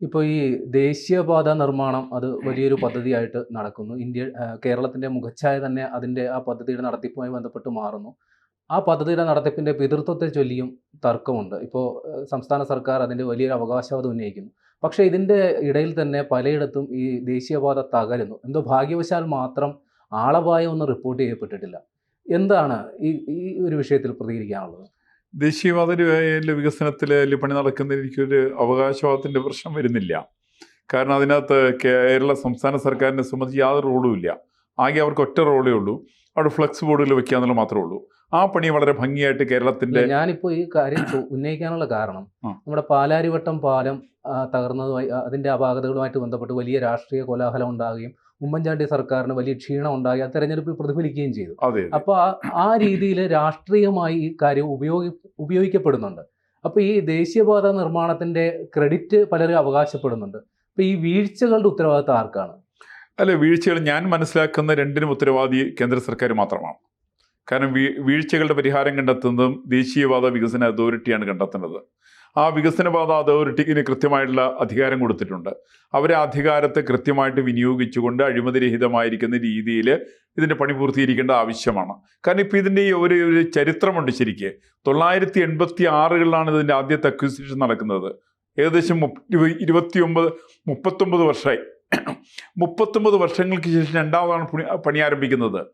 ഇപ്പോൾ ഈ ദേശീയപാത നിർമ്മാണം അത് വലിയൊരു പദ്ധതിയായിട്ട് നടക്കുന്നു. ഇന്ത്യ കേരളത്തിന്റെ കേരളത്തിന്റെ മുഖച്ഛായ തന്നെ അതിന്റെ ആ പദ്ധതിയുടെ നടത്തിപ്പുമായി ബന്ധപ്പെട്ട് മാറുന്നു. ആ പദ്ധതിയുടെ നടത്തിപ്പിന്റെ പിതൃത്വത്തെ ചൊല്ലിയും തർക്കമുണ്ട്. ഇപ്പോൾ സംസ്ഥാന സർക്കാർ അതിന്റെ വലിയൊരു അവകാശവാദം ഉന്നയിക്കുന്നു. പക്ഷേ ഇതിന്റെ ഇടയിൽ തന്നെ പലയിടത്തും ഈ ദേശീയപാത തകരുന്നു. എന്തോ ഭാഗ്യവശാൽ മാത്രം ആളപായം ഒന്നും റിപ്പോർട്ട് ചെയ്യപ്പെട്ടിട്ടില്ല. എന്താണ് ഈ ഈ ഒരു വിഷയത്തിൽ പ്രതികരിക്കാനുള്ളത്? ദേശീയവാദ വികസനത്തിൽ പണി നടക്കുന്നതിൽ എനിക്കൊരു അവകാശവാദത്തിന്റെ പ്രശ്നം വരുന്നില്ല. കാരണം അതിനകത്ത് കേരള സംസ്ഥാന സർക്കാരിനെ സംബന്ധിച്ച് യാതൊരു റോളും ഇല്ല. ആകെ അവർക്ക് ഒറ്റ റോളേ ഉള്ളൂ. അവിടെ ഫ്ലെക്സ് ബോർഡുകൾ വെക്കുക എന്നുള്ളത് മാത്രമേ ഉള്ളൂ. ആ പണി വളരെ ഭംഗിയായിട്ട് കേരളത്തിന്റെ ഞാനിപ്പോൾ ഈ കാര്യം ഉന്നയിക്കാനുള്ള കാരണം നമ്മുടെ പാലാരിവട്ടം പാലം തകർന്നതുമായി അതിന്റെ അപാകതകളുമായിട്ട് ബന്ധപ്പെട്ട് വലിയ രാഷ്ട്രീയ കോലാഹലം ഉണ്ടാകുകയും ഉമ്മൻചാണ്ടി സർക്കാരിന് വലിയ ക്ഷീണം ഉണ്ടായി ആ തെരഞ്ഞെടുപ്പിൽ പ്രതിഫലിക്കുകയും ചെയ്തു. അപ്പൊ അപ്പോൾ ആ ആ രീതിയിൽ രാഷ്ട്രീയമായി ഈ കാര്യം ഉപയോഗി ഉപയോഗിക്കപ്പെടുന്നുണ്ട്. അപ്പോൾ ഈ ദേശീയപാത നിർമ്മാണത്തിന്റെ ക്രെഡിറ്റ് പലരും അവകാശപ്പെടുന്നുണ്ട്. അപ്പോൾ ഈ വീഴ്ചകളുടെ ഉത്തരവാദിത്തം ആർക്കാണ്? അല്ല വീഴ്ചകൾ ഞാൻ മനസ്സിലാക്കുന്ന രണ്ടിനും ഉത്തരവാദി കേന്ദ്ര സർക്കാർ മാത്രമാണ്. കാരണം വീഴ്ചകളുടെ പരിഹാരം കണ്ടെത്തുന്നതും ദേശീയവാദ വികസന അതോറിറ്റിയാണ് കണ്ടെത്തുന്നത്. ആ വികസനപാത അതോറിറ്റിക്ക് കൃത്യമായിട്ടുള്ള അധികാരം കൊടുത്തിട്ടുണ്ട്. അവർ ആ അധികാരത്തെ കൃത്യമായിട്ട് വിനിയോഗിച്ചുകൊണ്ട് അഴിമതിരഹിതമായിരിക്കുന്ന രീതിയിൽ ഇതിന്റെ പണി പൂർത്തീകരിക്കേണ്ട ആവശ്യമാണ്. കാരണം ഇപ്പോൾ ഇതിന്റെ ഒരു ഒരു ചരിത്രമുണ്ട് ശരിക്ക്. തൊള്ളായിരത്തി എൺപത്തി ആറുകളിലാണ് ഇതിന്റെ ആദ്യത്തെ അക്വിസിഷൻ നടക്കുന്നത്. ഏകദേശം മുപ്പ- ഇരുപ- ഇരുപത്തിയൊമ്പത് മുപ്പത്തൊമ്പത് വർഷമായി മുപ്പത്തൊമ്പത് വർഷങ്ങൾക്ക് ശേഷം രണ്ടാമതാണ് പണി പണി ആരംഭിക്കുന്നത്.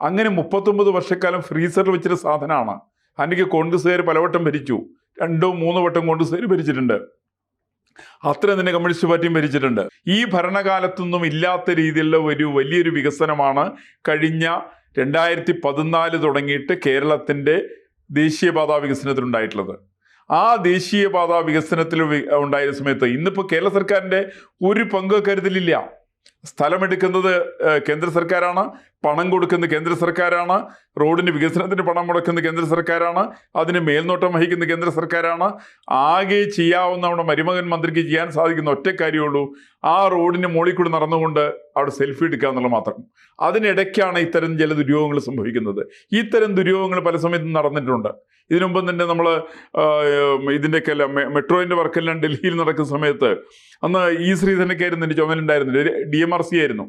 അങ്ങനെ മുപ്പത്തൊമ്പത് വർഷക്കാലം ഫ്രീസറിൽ വെച്ചൊരു സാധനമാണ്. അതിലേക്ക് കോൺഗ്രസ്സുകാർ പലവട്ടം ഭരിച്ചു. രണ്ടോ മൂന്നോ വട്ടം കോൺഗ്രസ്സുകാർ ഭരിച്ചിട്ടുണ്ട്. അത്രയും തന്നെ കമ്മ്യൂണിസ്റ്റ് പാർട്ടിയും ഭരിച്ചിട്ടുണ്ട്. ഈ ഭരണകാലത്തൊന്നും ഇല്ലാത്ത രീതിയിലുള്ള ഒരു വലിയൊരു വികസനമാണ് കഴിഞ്ഞ രണ്ടായിരത്തി പതിനാല് തുടങ്ങിയിട്ട് കേരളത്തിന്റെ ദേശീയപാതാ വികസനത്തിലുണ്ടായിട്ടുള്ളത്. ആ ദേശീയപാതാ വികസനത്തിൽ ഉണ്ടായ സമയത്ത് ഇന്നിപ്പോൾ കേരള സർക്കാരിന്റെ ഒരു പങ്ക് കരുതലില്ല. സ്ഥലമെടുക്കുന്നത് കേന്ദ്ര സർക്കാരാണ്. പണം കൊടുക്കുന്ന കേന്ദ്ര സർക്കാരാണ്. റോഡിന് വികസനത്തിന് പണം മുടക്കുന്ന കേന്ദ്ര സർക്കാരാണ്. അതിന് മേൽനോട്ടം വഹിക്കുന്ന കേന്ദ്ര സർക്കാരാണ്. ആകെ ചെയ്യാവുന്ന നമ്മുടെ മരുമകൻ മന്ത്രിക്ക് ചെയ്യാൻ സാധിക്കുന്ന ഒറ്റ കാര്യമുള്ളൂ. ആ റോഡിന് മുകളിൽ കൂടി നടന്നുകൊണ്ട് അവിടെ സെൽഫി എടുക്കുക എന്നുള്ളത് മാത്രം. അതിനിടയ്ക്കാണ് ഇത്തരം ചില ദുര്യോഗങ്ങൾ സംഭവിക്കുന്നത്. ഇത്തരം ദുര്യോഗങ്ങൾ പല സമയത്തും നടന്നിട്ടുണ്ട്. ഇതിനുമുമ്പ് തന്നെ നമ്മൾ ഇതിന്റെയൊക്കെ എല്ലാം മെട്രോയിന്റെ വർക്കെല്ലാം ഡൽഹിയിൽ നടക്കുന്ന സമയത്ത് അന്ന് ഈ ശ്രീധരനൊക്കെ ആയിരുന്നു എന്റെ ചുമലുണ്ടായിരുന്നില്ല ഡി എം ആർ സി ആയിരുന്നു.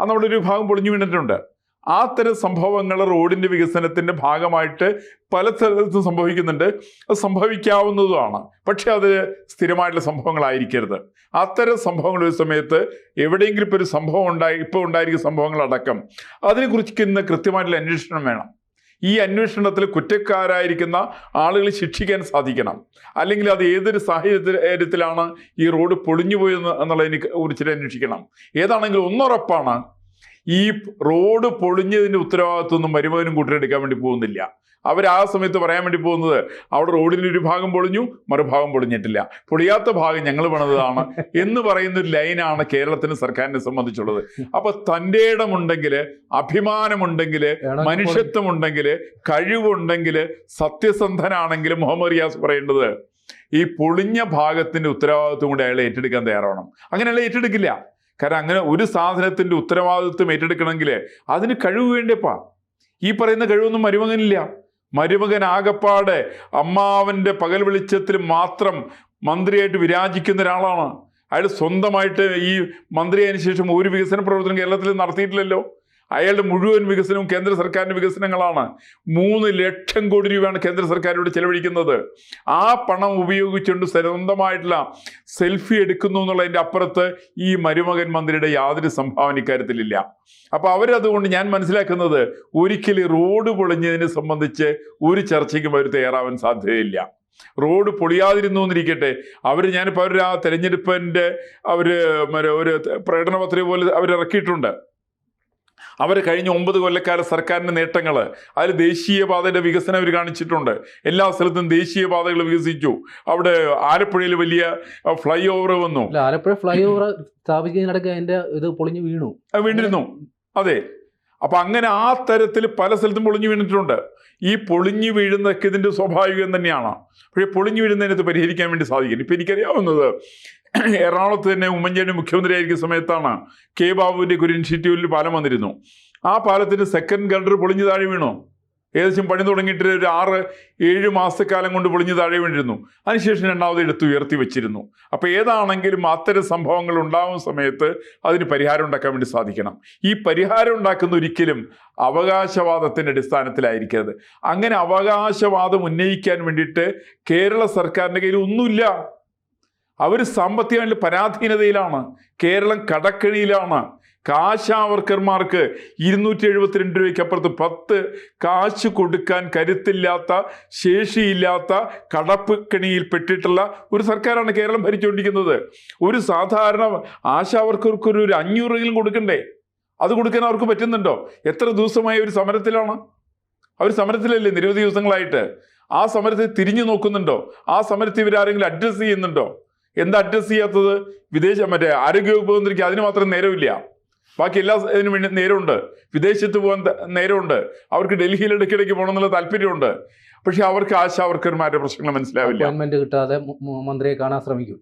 അന്ന് അവിടെ ഒരു ഭാഗം പൊളിഞ്ഞു വീണിട്ടുണ്ട്. ആ തരം സംഭവങ്ങൾ റോഡിന്റെ വികസനത്തിന്റെ ഭാഗമായിട്ട് പല സ്ഥലത്തും സംഭവിക്കുന്നുണ്ട്. അത് സംഭവിക്കാവുന്നതുമാണ്. പക്ഷെ അത് സ്ഥിരമായിട്ടുള്ള സംഭവങ്ങളായിരിക്കരുത്. അത്തരം സംഭവങ്ങൾ ഒരു സമയത്ത് എവിടെയെങ്കിലും ഇപ്പോൾ ഒരു സംഭവം ഉണ്ടായി ഇപ്പോൾ ഉണ്ടായിരിക്കുന്ന സംഭവങ്ങളടക്കം അതിനെക്കുറിച്ച് കൃത്യമായിട്ടുള്ള അന്വേഷണം വേണം. ഈ അന്വേഷണത്തിൽ കുറ്റക്കാരായിരിക്കുന്ന ആളുകൾ ശിക്ഷിക്കാൻ സാധിക്കണം. അല്ലെങ്കിൽ അത് ഏതൊരു സാഹചര്യത്തിലാണ് ഈ റോഡ് പൊളിഞ്ഞു പോയെന്ന് എന്നുള്ളതിനെ കുറിച്ചിട്ട് അന്വേഷിക്കണം. ഏതാണെങ്കിലും ഒന്നുറപ്പാണ് ഈ റോഡ് പൊളിഞ്ഞതിന്റെ ഉത്തരവാദിത്വമൊന്നും മരുമകനും കൂട്ടിലെടുക്കാൻ വേണ്ടി പോകുന്നില്ല. അവർ ആ സമയത്ത് പറയാൻ വേണ്ടി പോകുന്നത് അവിടെ റോഡിന്റെ ഒരു ഭാഗം പൊളിഞ്ഞു മറുഭാഗം പൊളിഞ്ഞിട്ടില്ല. പൊളിയാത്ത ഭാഗം ഞങ്ങൾ പണിതാണ് എന്ന് പറയുന്ന ഒരു ലൈനാണ് കേരളത്തിന് സർക്കാരിനെ സംബന്ധിച്ചുള്ളത്. അപ്പൊ തന്റെ ഇടമുണ്ടെങ്കിൽ അഭിമാനമുണ്ടെങ്കിൽ മനുഷ്യത്വമുണ്ടെങ്കിൽ കഴിവുണ്ടെങ്കിൽ സത്യസന്ധനാണെങ്കിൽ മുഹമ്മദ് റിയാസ് പറയേണ്ടത് ഈ പൊളിഞ്ഞ ഭാഗത്തിന്റെ ഉത്തരവാദിത്വം കൂടി അയാൾ ഏറ്റെടുക്കാൻ തയ്യാറാവണം. അങ്ങനെ അയാൾ ഏറ്റെടുക്കില്ല. കാരണം അങ്ങനെ ഒരു സാധനത്തിന്റെ ഉത്തരവാദിത്വം ഏറ്റെടുക്കണമെങ്കിൽ അതിന് കഴിവ് വേണ്ടപ്പാ. ഈ പറയുന്ന കഴിവൊന്നും മരുമകനില്ല. മരുമകൻ ആകപ്പാടെ അമ്മാവന്റെ പകൽ വെളിച്ചത്തിൽ മാത്രം മന്ത്രിയായിട്ട് വിരാജിക്കുന്ന ഒരാളാണ്. അയാൾ സ്വന്തമായിട്ട് ഈ മന്ത്രിയായതിനു ശേഷം ഒരു വികസന പ്രവർത്തനം കേരളത്തിൽ നടത്തിയിട്ടില്ലല്ലോ. അയാളുടെ മുഴുവൻ വികസനവും കേന്ദ്ര സർക്കാരിന്റെ വികസനങ്ങളാണ്. മൂന്ന് ലക്ഷം കോടി രൂപയാണ് കേന്ദ്ര സർക്കാരോട് ചെലവഴിക്കുന്നത്. ആ പണം ഉപയോഗിച്ചുകൊണ്ട് സ്വന്തമായിട്ടുള്ള സെൽഫി എടുക്കുന്നു എന്നുള്ളതിന്റെ അപ്പുറത്ത് ഈ മരുമകൻ മന്ത്രിയുടെ യാതൊരു സംഭാവന ഇക്കാര്യത്തിലില്ല. അപ്പോൾ അവരതുകൊണ്ട് ഞാൻ മനസ്സിലാക്കുന്നത് ഒരിക്കലും റോഡ് പൊളിഞ്ഞതിനെ സംബന്ധിച്ച് ഒരു ചർച്ചയ്ക്കും അവർ തയ്യാറാവാൻ സാധ്യതയില്ല. റോഡ് പൊളിയാതിരുന്നു എന്നിരിക്കട്ടെ. അവർ ഞാനിപ്പോൾ അവർ ആ തെരഞ്ഞെടുപ്പിന്റെ അവർ ഒരു പ്രകടന പത്രിക പോലെ അവർ ഇറക്കിയിട്ടുണ്ട്. അവർ കഴിഞ്ഞ ഒമ്പത് കൊല്ലക്കാല സർക്കാരിന്റെ നേട്ടങ്ങൾ അതിൽ ദേശീയപാതയുടെ വികസനം അവർ കാണിച്ചിട്ടുണ്ട്. എല്ലാ സ്ഥലത്തും ദേശീയപാതകൾ വികസിച്ചു. അവിടെ ആലപ്പുഴയിൽ വലിയ ഫ്ലൈ ഓവർ വന്നു. ആലപ്പുഴ ഫ്ലൈ ഓവർ സ്ഥാപിക്കുന്നതിനിടയ്ക്ക് അതിന്റെ ഇത് പൊളിഞ്ഞു വീണു. വീണിരുന്നു. അതെ. അപ്പൊ അങ്ങനെ ആ തരത്തിൽ പല സ്ഥലത്തും പൊളിഞ്ഞു വീണിട്ടുണ്ട്. ഈ പൊളിഞ്ഞു വീഴുന്നതൊക്കെ ഇതിന്റെ സ്വാഭാവികം തന്നെയാണ്. പക്ഷേ പൊളിഞ്ഞു വീഴുന്നതിനകത്ത് പരിഹരിക്കാൻ വേണ്ടി സാധിക്കും ഇപ്പൊ എനിക്കറിയാവുന്നത് എറണാകുളത്ത് തന്നെ ഉമ്മൻചാണ്ടി മുഖ്യമന്ത്രിയായിരിക്കുന്ന സമയത്താണ് കെ ബാബുവിന്റെ ഒരു ഇൻസ്റ്റിറ്റ്യൂട്ടിൽ പാലം വന്നിരുന്നു. ആ പാലത്തിന് സെക്കൻഡ് ഗൾഡർ പൊളിഞ്ഞു താഴെ വീണു. ഏകദേശം പണി തുടങ്ങിയിട്ട് ഒരു ആറ് ഏഴ് മാസക്കാലം കൊണ്ട് പൊളിഞ്ഞു താഴെ വീണിരുന്നു. അതിനുശേഷം രണ്ടാമത് എടുത്ത് ഉയർത്തി വെച്ചിരുന്നു. അപ്പോൾ ഏതാണെങ്കിലും അത്തരം സംഭവങ്ങൾ ഉണ്ടാകുന്ന സമയത്ത് അതിന് പരിഹാരം ഉണ്ടാക്കാൻ വേണ്ടി സാധിക്കണം. ഈ പരിഹാരം ഉണ്ടാക്കുന്ന ഒരിക്കലും അവകാശവാദത്തിന്റെ അടിസ്ഥാനത്തിലായിരിക്കരുത്. അങ്ങനെ അവകാശവാദം ഉന്നയിക്കാൻ വേണ്ടിയിട്ട് കേരള സർക്കാരിന്റെ കയ്യിൽ ഒന്നുമില്ല. അവർ സാമ്പത്തികമായിട്ട് പരാധീനതയിലാണ്. കേരളം കടക്കണിയിലാണ്. കാശാവർക്കർമാർക്ക് ഇരുന്നൂറ്റി എഴുപത്തിരണ്ട് രൂപയ്ക്ക് അപ്പുറത്ത് പത്ത് കാശ് കൊടുക്കാൻ കരുത്തില്ലാത്ത ശേഷിയില്ലാത്ത കടപ്പ് പെട്ടിട്ടുള്ള ഒരു സർക്കാരാണ് കേരളം ഭരിച്ചുകൊണ്ടിരിക്കുന്നത്. ഒരു സാധാരണ ആശാവർക്കർക്ക് ഒരു ഒരു അഞ്ഞൂറെങ്കിലും കൊടുക്കണ്ടേ? അത് കൊടുക്കാൻ അവർക്ക് പറ്റുന്നുണ്ടോ? എത്ര ദിവസമായി ഒരു സമരത്തിലാണ്? അവർ സമരത്തിലല്ലേ നിരവധി ദിവസങ്ങളായിട്ട്? ആ സമരത്തെ തിരിഞ്ഞു നോക്കുന്നുണ്ടോ? ആ സമരത്തെ ഇവരാരെങ്കിലും അഡ്രസ്സ് ചെയ്യുന്നുണ്ടോ? എന്താ അഡ്രസ്സ് ചെയ്യാത്തത്? വിദേശ മറ്റേ ആരോഗ്യവകുപ്പ് മന്ത്രിക്ക് അതിന് മാത്രം നേരമില്ല. ബാക്കി എല്ലാ ഇതിനും വേണ്ടി നേരമുണ്ട്. വിദേശത്ത് പോകാൻ നേരമുണ്ട്. അവർക്ക് ഡൽഹിയിൽ ഇടയ്ക്കിടയ്ക്ക് പോകണം എന്നുള്ള താല്പര്യമുണ്ട്. പക്ഷെ അവർക്ക് ആശാവർക്കർമാരുടെ പ്രശ്നങ്ങൾ മനസ്സിലാവില്ല. ഗവൺമെന്റ് കിട്ടാതെ മന്ത്രിയെ കാണാൻ ശ്രമിക്കും.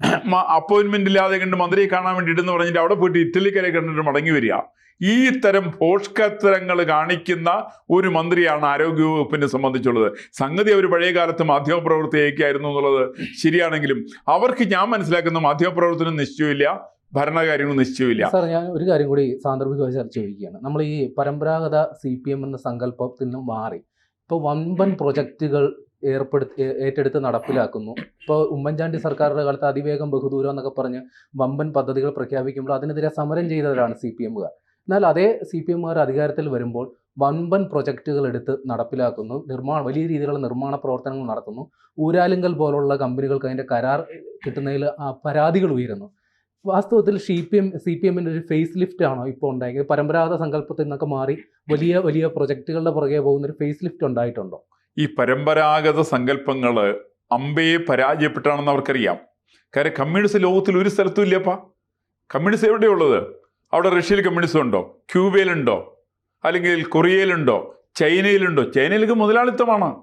അപ്പോയിന്റ്മെന്റ് ഇല്ലാതെ കണ്ട് മന്ത്രിയെ കാണാൻ വേണ്ടിയിട്ടെന്ന് പറഞ്ഞിട്ട് അവിടെ പോയിട്ട് ഇറ്റലിക്കരെ കണ്ടിട്ട് മടങ്ങി വരിക. ഈ തരം ഭോഷ്കത്തരങ്ങൾ കാണിക്കുന്ന ഒരു മന്ത്രിയാണ് ആരോഗ്യവകുപ്പിനെ സംബന്ധിച്ചുള്ളത്. സംഗതി അവർ പഴയ കാലത്ത് മാധ്യമപ്രവർത്തകയായിരുന്നു എന്നുള്ളത് ശരിയാണെങ്കിലും അവർക്ക് ഞാൻ മനസ്സിലാക്കുന്ന മാധ്യമപ്രവർത്തനം നിശ്ചയമില്ല ഭരണകാര്യങ്ങൾ നിശ്ചയമില്ല. സാർ ഞാൻ ഒരു കാര്യം കൂടി സാന്ദർഭികമായി ചർച്ച ചെയ്യുകയാണ്. നമ്മൾ ഈ പരമ്പരാഗത സി പി എം എന്ന സങ്കല്പത്തിൽ നിന്ന് മാറി. ഇപ്പോൾ വമ്പൻ പ്രൊജക്റ്റുകൾ ഏർപ്പെടുത്തി ഏറ്റെടുത്ത് നടപ്പിലാക്കുന്നു. ഇപ്പോൾ ഉമ്മൻചാണ്ടി സർക്കാരിന്റെ കാലത്ത് അതിവേഗം ബഹുദൂരം എന്നൊക്കെ പറഞ്ഞ് വമ്പൻ പദ്ധതികൾ പ്രഖ്യാപിക്കുമ്പോൾ അതിനെതിരെ സമരം ചെയ്തവരാണ് സി പി എമ്മുകാർ എന്നാൽ അതേ സി പി എമ്മുകാർ അധികാരത്തിൽ വരുമ്പോൾ വൻപൻ പ്രൊജക്റ്റുകൾ എടുത്ത് നടപ്പിലാക്കുന്നു. നിർമ്മാണ വലിയ രീതിയിലുള്ള നിർമ്മാണ പ്രവർത്തനങ്ങൾ നടത്തുന്നു. ഊരാലിങ്കൽ പോലുള്ള കമ്പനികൾക്ക് അതിന്റെ കരാർ കിട്ടുന്നതിൽ പരാതികൾ ഉയരുന്നു. വാസ്തവത്തിൽ C P M C P എമ്മിന്റെ ഒരു ഫേസ് ലിഫ്റ്റ് ആണോ ഇപ്പോൾ ഉണ്ടായത് പരമ്പരാഗത സങ്കല്പത്തിൽ നിന്നൊക്കെ മാറി വലിയ വലിയ പ്രൊജക്റ്റുകളുടെ പുറകെ പോകുന്ന ഒരു ഫേസ് ലിഫ്റ്റ് ഉണ്ടായിട്ടുണ്ടോ? ഈ പരമ്പരാഗത സങ്കല്പങ്ങൾ അമ്പയെ പരാജയപ്പെട്ടാണെന്ന് അവർക്കറിയാം. കാര്യം കമ്മ്യൂണിസ്റ്റ് ലോകത്തിൽ ഒരു സ്ഥലത്തും ഇല്ലപ്പാ. കമ്മ്യൂണിസ്റ്റ് എവിടെയുള്ളത് അവിടെ റഷ്യയിൽ കമ്മ്യൂണിസം ഉണ്ടോ? ക്യൂബയിലുണ്ടോ? അല്ലെങ്കിൽ കൊറിയയിലുണ്ടോ? ചൈനയിലുണ്ടോ? ചൈനയിലേക്ക് മുതലാളിത്തമാണ്.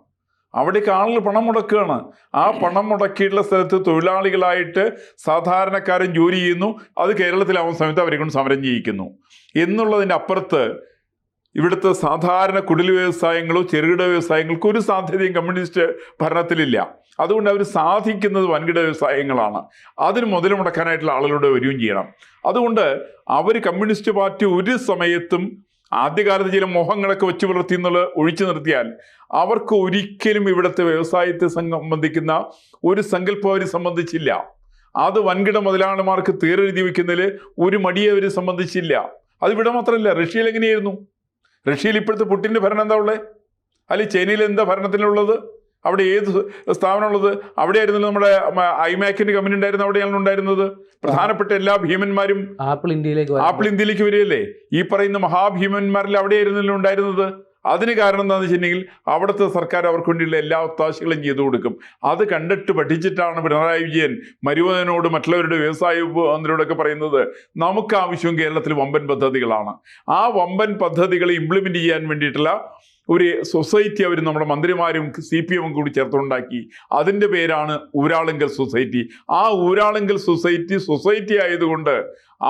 അവിടേക്ക് ആളുകൾ പണം മുടക്കുകയാണ്. ആ പണം മുടക്കിയിട്ടുള്ള സ്ഥലത്ത് തൊഴിലാളികളായിട്ട് സാധാരണക്കാരൻ ജോലി ചെയ്യുന്നു. അത് കേരളത്തിലാവുന്ന സമയത്ത് അവരെ കൊണ്ട് സമരം ചെയ്യിക്കുന്നു. എന്നുള്ളതിന്റെ അപ്പുറത്ത് ഇവിടുത്തെ സാധാരണ കുടിൽ വ്യവസായങ്ങളോ ചെറുകിട വ്യവസായങ്ങൾക്കോ ഒരു സാധ്യതയും കമ്മ്യൂണിസ്റ്റ് ഭരണത്തിലില്ല. അതുകൊണ്ട് അവർ സാധിക്കുന്നത് വൻകിട വ്യവസായങ്ങളാണ്. അതിന് മുതൽ മുടക്കാനായിട്ടുള്ള ആളുകളുടെ വരികയും ചെയ്യണം. അതുകൊണ്ട് അവർ കമ്മ്യൂണിസ്റ്റ് പാർട്ടി ഒരു സമയത്തും ആദ്യകാലത്ത് ചില മോഹങ്ങളൊക്കെ വെച്ച് പുലർത്തി എന്നുള്ളത് ഒഴിച്ചു നിർത്തിയാൽ അവർക്ക് ഒരിക്കലും ഇവിടുത്തെ വ്യവസായത്തെ സംബന്ധിക്കുന്ന ഒരു സങ്കല്പം അവർ സംബന്ധിച്ചില്ല. അത് വൻകിട മുതലാളിമാർക്ക് തീരെഴുതി വയ്ക്കുന്നതിൽ ഒരു മടിയെ അവർ സംബന്ധിച്ചില്ല. അത് ഇവിടെ മാത്രമല്ല റഷ്യയിൽ എങ്ങനെയായിരുന്നു? റഷ്യയിൽ ഇപ്പോഴത്തെ പുട്ടിന്റെ ഭരണം എന്താ ഉള്ളത് അല്ലെങ്കിൽ ചൈനയിൽ എന്താ ഭരണത്തിലുള്ളത് അവിടെ ഏത് സ്ഥാപനമുള്ളത്? അവിടെയായിരുന്നല്ലോ നമ്മുടെ ഐമാക്കിന്റെ കമ്പനി ഉണ്ടായിരുന്നു അവിടെയാണ് ഉണ്ടായിരുന്നത്. പ്രധാനപ്പെട്ട എല്ലാ ഭീമന്മാരും ആപ്പിൾ ഇന്ത്യയിലേക്ക് ആപ്പിൾ ഇന്ത്യയിലേക്ക് വരികയല്ലേ? ഈ പറയുന്ന മഹാഭീമന്മാരിൽ അവിടെയായിരുന്നല്ലോ ഉണ്ടായിരുന്നത്. അതിന് കാരണം എന്താണെന്ന് വെച്ചിട്ടുണ്ടെങ്കിൽ അവിടുത്തെ സർക്കാർ അവർക്ക് വേണ്ടിയുള്ള എല്ലാ ഒത്താശകളും ചെയ്തു കൊടുക്കും. അത് കണ്ടിട്ട് പഠിച്ചിട്ടാണ് പിണറായി വിജയൻ മരുവനോട് മറ്റുള്ളവരുടെ വ്യവസായ മന്ത്രിയോടൊക്കെ പറയുന്നത് നമുക്ക് ആവശ്യം കേരളത്തിൽ വമ്പൻ പദ്ധതികളാണ്. ആ വമ്പൻ പദ്ധതികളെ ഇംപ്ലിമെന്റ് ചെയ്യാൻ വേണ്ടിയിട്ടുള്ള ഒരു സൊസൈറ്റി അവർ നമ്മുടെ മന്ത്രിമാരും സി പി എമ്മും കൂടി ചേർത്തുണ്ടാക്കി. അതിന്റെ പേരാണ് ഊരാളുങ്കൽ സൊസൈറ്റി ആ ഊരാളുങ്കൽ സൊസൈറ്റി സൊസൈറ്റി ആയതുകൊണ്ട്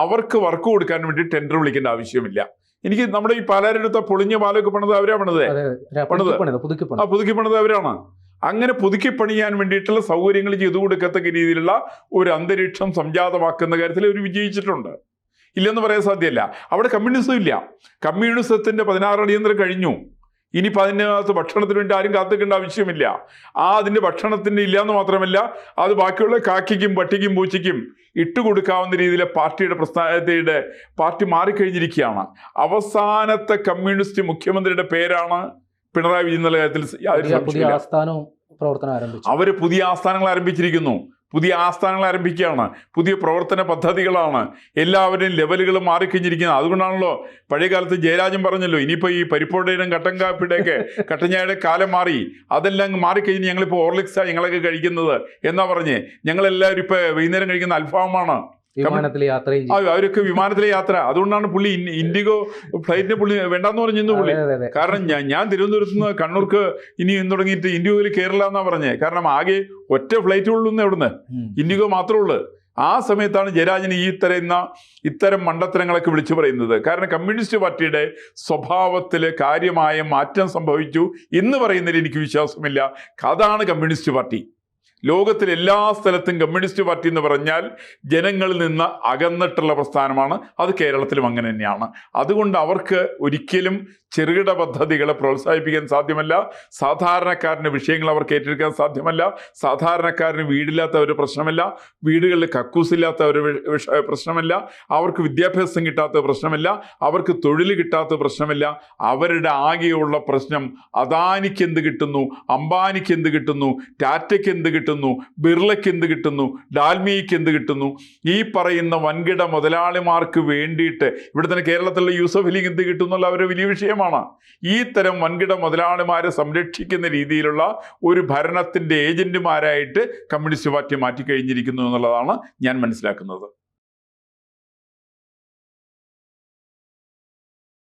അവർക്ക് വർക്ക് കൊടുക്കാൻ വേണ്ടി ടെൻഡർ വിളിക്കേണ്ട ആവശ്യമില്ല. എനിക്ക് നമ്മുടെ ഈ പാലാരെടുത്ത പൊളിഞ്ഞ പാലൊക്കെ പണിത് അവരാ പണിത്? പണിത്. ആ പുതുക്കി പണിത് അവരാണ്? അങ്ങനെ പുതുക്കി പണിയാൻ വേണ്ടിയിട്ടുള്ള സൗകര്യങ്ങൾ ചെയ്തു കൊടുക്കത്തക്ക രീതിയിലുള്ള ഒരു അന്തരീക്ഷം സംജാതമാക്കുന്ന കാര്യത്തിൽ അവർ വിജയിച്ചിട്ടുണ്ട്. ഇല്ലെന്ന് പറയാൻ സാധ്യമല്ല അവിടെ കമ്മ്യൂണിസം ഇല്ല. കമ്മ്യൂണിസത്തിന്റെ പതിനാറ് അടിയന്തരം കഴിഞ്ഞു. ഇനിയിപ്പോൾ അതിനകത്ത് ഭക്ഷണത്തിന് വേണ്ടി ആരും കാത്തിക്കേണ്ട ആവശ്യമില്ല. ആ അതിന്റെ ഭക്ഷണത്തിന് ഇല്ലയെന്ന് മാത്രമല്ല അത് ബാക്കിയുള്ള കാക്കിക്കും പട്ടിക്കും പൂച്ചയ്ക്കും ഇട്ടുകൊടുക്കാവുന്ന രീതിയിലെ പാർട്ടിയുടെ പ്രസ്ഥാനതയുടെ പാർട്ടി മാറിക്കഴിഞ്ഞിരിക്കുകയാണ്. അവസാനത്തെ കമ്മ്യൂണിസ്റ്റ് മുഖ്യമന്ത്രിയുടെ പേരാണ് പിണറായി വിജയൻ എന്നുള്ള കാര്യത്തിൽ അവർ പുതിയ ആസ്ഥാനങ്ങൾ ആരംഭിച്ചിരിക്കുന്നു. പുതിയ ആസ്ഥാനങ്ങൾ ആരംഭിക്കുകയാണ്. പുതിയ പ്രവർത്തന പദ്ധതികളാണ്. എല്ലാവരുടെയും ലെവലുകൾ മാറിക്കഴിഞ്ഞിരിക്കുന്നത്. അതുകൊണ്ടാണല്ലോ പഴയ കാലത്ത് ജയരാജൻ പറഞ്ഞല്ലോ ഇനിയിപ്പോൾ ഈ പരിപ്പോടേനും കട്ടൻ കാപ്പിയുടെയൊക്കെ കട്ടഞ്ഞായുടെ കാലം മാറി. അതെല്ലാം മാറിക്കഴിഞ്ഞ് ഞങ്ങളിപ്പോൾ ഓർലിക്സാണ് ഞങ്ങളൊക്കെ കഴിക്കുന്നത്. എന്നാ പറഞ്ഞ് ഞങ്ങളെല്ലാവരും ഇപ്പോൾ വൈകുന്നേരം കഴിക്കുന്ന അൽഫാമാണ്. വിമാനത്തിൽ യാത്രയും അവരൊക്കെ വിമാനത്തിൽ യാത്ര. അതുകൊണ്ടാണ് പുള്ളി ഇൻഡിഗോ ഫ്ലൈറ്റിന് പുള്ളി വേണ്ടെന്ന് പറഞ്ഞു പുള്ളി. കാരണം ഞാൻ ഞാൻ തിരുവനന്തപുരത്ത് നിന്ന് കണ്ണൂർക്ക് ഇനി തുടങ്ങിയിട്ട് ഇൻഡിഗോയിൽ കയറില്ല എന്നാ പറഞ്ഞേ. കാരണം ആകെ ഒറ്റ ഫ്ലൈറ്റ് ഉള്ളൂ എവിടുന്ന്? ഇൻഡിഗോ മാത്രമേ ഉള്ളൂ. ആ സമയത്താണ് ജയരാജന് ഈ തരുന്ന ഇത്തരം മണ്ടത്തരങ്ങളൊക്കെ വിളിച്ചു പറയുന്നത്. കാരണം കമ്മ്യൂണിസ്റ്റ് പാർട്ടിയുടെ സ്വഭാവത്തിൽ കാര്യമായ മാറ്റം സംഭവിച്ചു എന്ന് പറയുന്നതിൽ എനിക്ക് വിശ്വാസമില്ല. അതാണ് കമ്മ്യൂണിസ്റ്റ് പാർട്ടി. ലോകത്തിലെ എല്ലാ സ്ഥലത്തും കമ്മ്യൂണിസ്റ്റ് പാർട്ടി എന്ന് പറഞ്ഞാൽ ജനങ്ങളിൽ നിന്ന് അകന്നിട്ടുള്ള പ്രസ്ഥാനമാണ്. അത് കേരളത്തിലും അങ്ങനെ തന്നെയാണ്. അതുകൊണ്ട് അവർക്ക് ഒരിക്കലും ചെറുകിട പദ്ധതികളെ പ്രോത്സാഹിപ്പിക്കാൻ സാധ്യമല്ല. സാധാരണക്കാരന് വിഷയങ്ങൾ അവർക്ക് ഏറ്റെടുക്കാൻ സാധ്യമല്ല. സാധാരണക്കാരന് വീടില്ലാത്ത ഒരു പ്രശ്നമല്ല. വീടുകളിൽ കക്കൂസില്ലാത്ത ഒരു വി- പ്രശ്നമല്ല. അവർക്ക് വിദ്യാഭ്യാസം കിട്ടാത്ത പ്രശ്നമല്ല. അവർക്ക് തൊഴിൽ കിട്ടാത്ത പ്രശ്നമല്ല. അവരുടെ ആകെയുള്ള പ്രശ്നം അദാനിക്ക് എന്ത് കിട്ടുന്നു? അംബാനിക്ക് എന്ത് കിട്ടുന്നു? ടാറ്റയ്ക്ക് എന്ത് കിട്ടുന്നു? ബിർളയ്ക്ക് എന്ത് കിട്ടുന്നു? ഡാൽമിയയ്ക്ക് എന്ത് കിട്ടുന്നു? ഈ പറയുന്ന വൻകിട മുതലാളിമാർക്ക് വേണ്ടിയിട്ട് ഇവിടെ തന്നെ കേരളത്തിലുള്ള യൂസഫ് അലിക്ക് എന്ത് കിട്ടുന്നുള്ള അവരുടെ വലിയ വിഷയമാണ് ഈ തരം വൻകിട മുതലാളിമാരെ സംരക്ഷിക്കുന്ന രീതിയിലുള്ള ഒരു ഭരണത്തിന്റെ ഏജന്റുമാരായിട്ട് കമ്മ്യൂണിസ്റ്റ് പാർട്ടി മാറ്റിക്കഴിഞ്ഞിരിക്കുന്നു എന്നുള്ളതാണ് ഞാൻ മനസ്സിലാക്കുന്നത്.